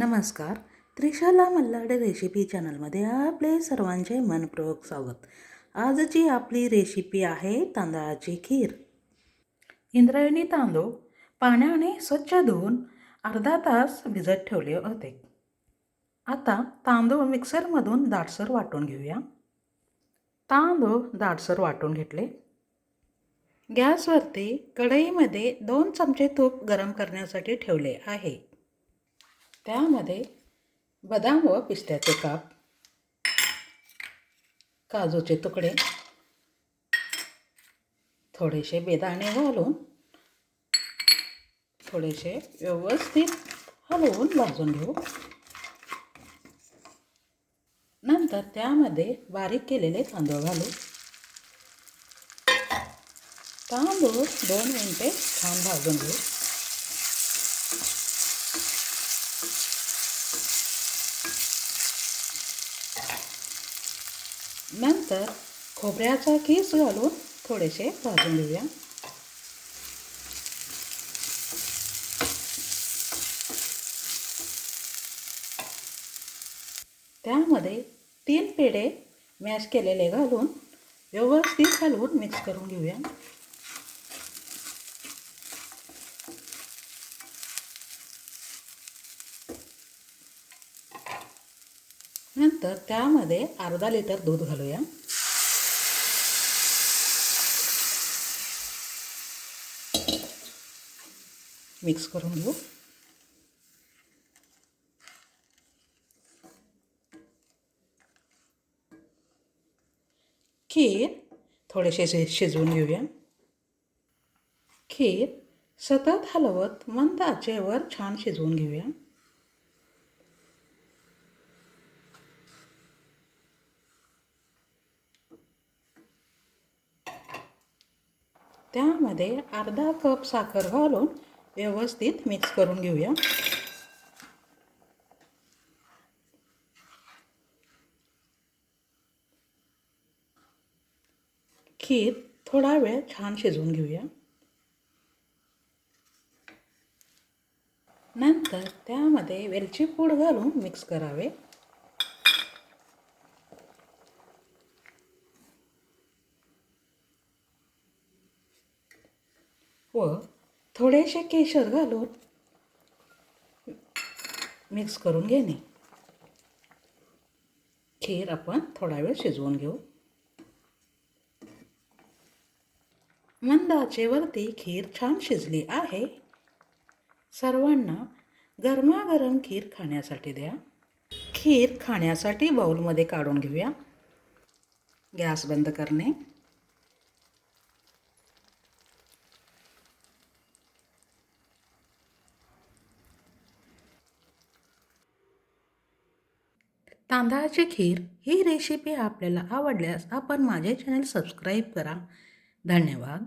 नमस्कार. त्रिशाला मल्लाडे रेसिपी चॅनलमध्ये आपले सर्वांचे मनपूर्वक स्वागत. आजची आपली रेसिपी आहे तांदळाची खीर. इंद्रायणी तांदूळ पाण्याने स्वच्छ धुवून अर्धा तास भिजत ठेवले होते. आता तांदूळ मिक्सरमधून दाटसर वाटून घेऊया. तांदूळ दाटसर वाटून घेतले. गॅसवरती कढईमध्ये दोन चमचे तूप गरम करण्यासाठी ठेवले आहे. त्यामध्ये बदाम व पिस्त्याचे काप काजूचे तुकडे थोडेसे बेदाणे घालून थोडेसे व्यवस्थित हलवून भाजून घेऊ. नंतर त्यामध्ये बारीक केलेले तांदूळ घालू. तांदूळ दोन मिनटे छान भाजून घेऊ. नंतर खोबऱ्याचा किस घालून थोडेसे भाजून घेऊया. त्यामध्ये तीन पेढे मॅश केलेले घालून व्यवस्थित घालून मिक्स करून घेऊया. नंतर त्यामध्ये अर्धा लिटर दूध घालूया. मिक्स करून घेऊ. खीर थोडेसे शिजवून घेऊया. खीर सतत हलवत मंद आचेवर छान शिजवून घेऊया. त्यामध्ये अर्धा कप साखर घालून व्यवस्थित मिक्स करून घेऊया. खीर थोडा वेळ छान शिजवून घेऊया. नंतर त्यामध्ये वेलची पूड घालून मिक्स करावे. व थोडेसे केशर घालून मिक्स करून घेणे. खीर आपण थोडा वेळ शिजवून घेऊ. मंद आचेवरती खीर छान शिजली आहे. सर्वांना गरमागरम खीर खाण्यासाठी द्या. खीर खाण्यासाठी बाऊलमध्ये काढून घेऊया. गॅस बंद करणे. तांदळाची खीर ही रेसिपी आपल्याला आवडल्यास आपण माझे चॅनल सबस्क्राईब करा. धन्यवाद.